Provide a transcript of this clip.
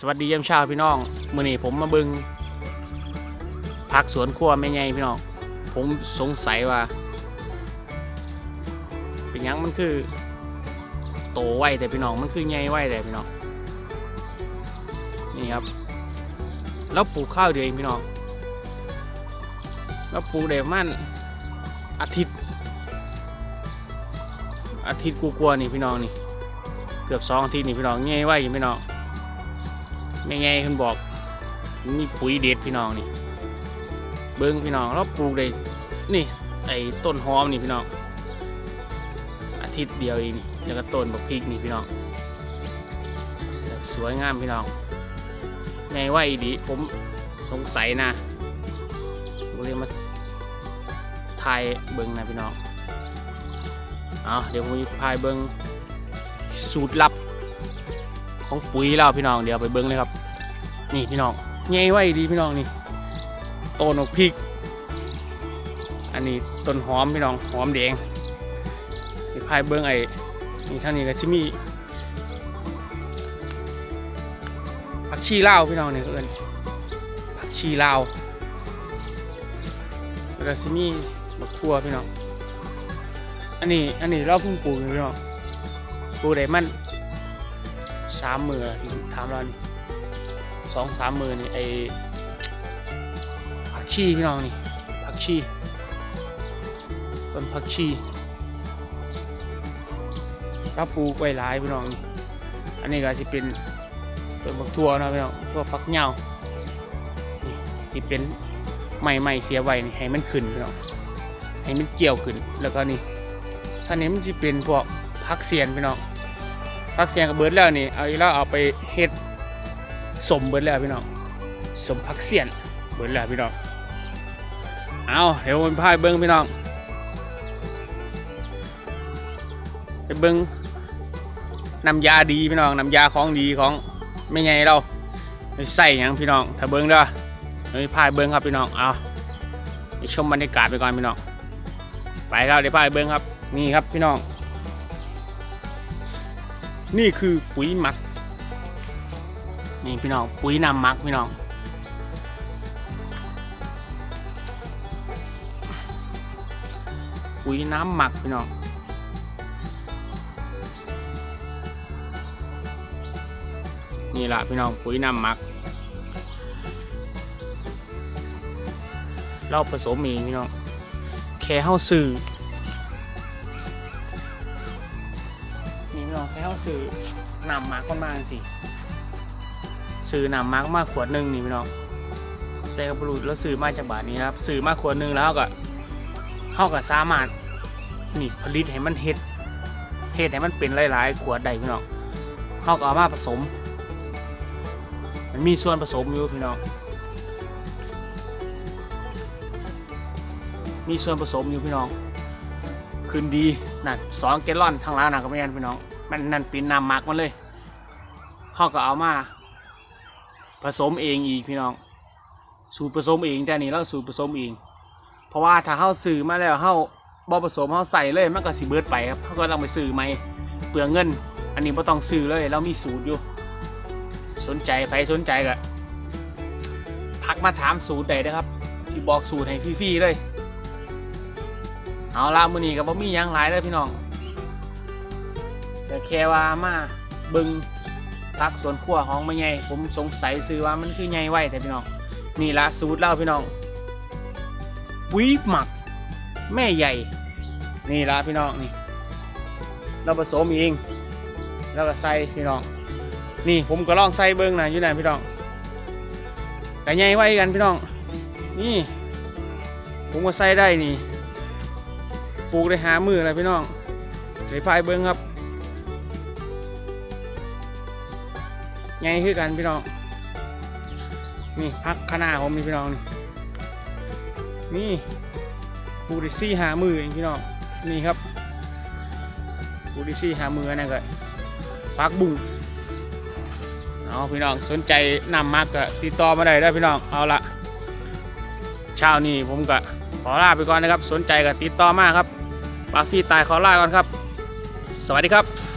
สวัสดียามเช้าพี่น้องมื้อนี้ผมมาบิงพักสวนครัวแม่ใหญ่พี่น้อง ผมสงสัยว่า เป็นยังมันคือ โตไวแต่พี่น้องมันคือใหญ่ไวแต่พี่น้องนี่ครับ แล้วปลูกข้าวเดียวเองพี่น้องแล้วปลูกได้ประมันอาทิตย์ อาทิตย์กูกลัวๆนี่พี่น้องนี่ เกือบสองอาทิตย์นี่พี่น้องใหญ่ไวอยู่พี่น้อง ไม่ไงคุณบอก มีปุ๋ยเด็ดพี่น้องนี่ เบิ้งพี่น้องเราปลูกได้นี่ไอ้ต้นหอมนี่พี่น้อง อาทิตย์เดียวเองนี่แล้วก็ต้นบักพริกนี่พี่น้อง สวยงามพี่น้องไงว่าอีดีผมสงสัยนะผมเลยมาถ่ายเบิ้งนะพี่น้อง เอาเดี๋ยวผมจะพายเบิ้งสูตรลับ ของปุ๋ยเราพี่น้องเดี๋ยวไปเบิ้งเลยครับ นี่พี่น้องใหญ่ไว้ดีพี่น้องนี่ต้นอกพริก อันนี้ต้นหอมพี่น้องหอมแดงนี่พายเบิ้งไอ้นี่ทางนี้ก็ซิมีผักชีลาวพี่น้องนี่เอิ้นผักชีลาวแล้วก็ซิมีบักทั่วพี่น้องอันนี้อันนี้เราเพิ่งปลูกพี่น้องปลูกได้มัน สามมือถามเรานี่สองสามมือนี่ไอผักชีพี่น้องนี่ผักชีต้นผักชีเราปลูกไว้หลายพี่น้องนี่อันนี้ก็จะเป็นต้นบักทั่วนะพี่น้องทั่วฟักเหงานี่ที่เป็นใหม่ๆเสียไว้นี่ให้มันขึ้นพี่น้องให้มันเกี่ยวขึ้นแล้วก็นี่ท่านี้มันจะเป็นพวกพักเสียนพี่น้อง พักเสียงกับเบิร์ดแล้วนี่เอาอีกแล้วเอาไปเฮ็ดสมเบิร์ดแล้วพี่น้องสมพักเสียนเบิร์ดแล้วพี่น้องเอาเดี๋ยวผมพาไปเบิ้งพี่น้องไปเบิ้งน้ำยาดีพี่น้องน้ำยาของดีของไม่ไงเราใส่ยังพี่น้องถ้าเบิ้งเด้อเดี๋ยวพาไปเบิ้งครับพี่น้องเอาไปชมบรรยากาศไปก่อนพี่น้องไปครับเดี๋ยวพาไปเบิ้งครับนี่ครับพี่น้อง นี่คือปุ๋ยหมัก นี่พี่น้องปุ๋ยนำหมักพี่น้อง ปุ๋ยน้ำหมักพี่น้องนี่แหละพี่น้องปุ๋ยน้ำหมัก เราผสมเองพี่น้องแค่เฮาซื้อ นี่พี่น้องแค่เขาซื้อนำมาคนมาสิซื้อนำมามาขวดหนึ่งนี่พี่น้องแต่กระปุกแล้วซื้อมาจากบาทนี้ครับซื้อมาขวดหนึ่งแล้วเขาก็เขาก็สามารถนี่ผลิตให้มันเฮ็ดเฮ็ดให้มันเป็นหลาย ๆ ขวดได้พี่น้องเขาก็เอามาผสม มันมีส่วนผสมอยู่พี่น้องมีส่วนผสมอยู่พี่น้องคืนดีนั่นสองแกลลอนทางร้านนะก็ไม่ยันพี่น้อง มันนั่นเป็นน้ำหมักมันเลยเขาก็เอามาผสมเองอีกพี่น้อง สูตรผสมเองแต่นี่เราสูตรผสมเอง เพราะว่าถ้าเข้าซื้อมาแล้วเข้าบอผสมเข้าใส่เลยมันก็สิเบิดไปครับเขาก็ต้องไปซื้อใหมเปลืองเงิน อันนี้ไม่ต้องซื้อเลยเรามีสูตรอยู่ สนใจใครสนใจก็ทักมาถามสูตรได้นะครับที่บอกสูตรให้ฟรีๆเลย เอาละมื้อนี้ก็บ่มีหยังหลายเลยพี่น้อง แต่แค่ว่ามาบิ่งพักสวนครัวของแม่ใหญ่ผมสงสัยซื้อว่ามันคือใหญ่ไว้แต่พี่น้องนี่ละสูตรเล่าพี่น้องปุ๋ยหมัก แม่ใหญ่ นี่ละพี่น้องนี่ เราผสมเองแล้วก็ใส่พี่น้อง นี่ผมก็ลองใส่เบิ่งนะอยู่ไหนพี่น้องแต่ใหญ่ไว้กันพี่น้อง นี่ ผมก็ใส่ได้นี่ปลูกได้หามือเลยพี่น้องเดี๋ยวพายเบิ้งครับ ไงคือกันพี่น้อง นี่พักขนาผมนี่พี่น้องนี่นี่ปลูกได้ซี่หามือเองพี่น้องนี่ครับปลูกได้ซี่หามือนั่นก็พักบุ้งเอาพี่น้องสนใจนำมากก็ติดต่อมาได้ได้พี่น้องเอาละเช้านี้ผมก็ขอลาไปก่อนนะครับ สนใจก็ติดต่อมาครับปาฟี่ตายขอลาก่อนครับ สวัสดีครับ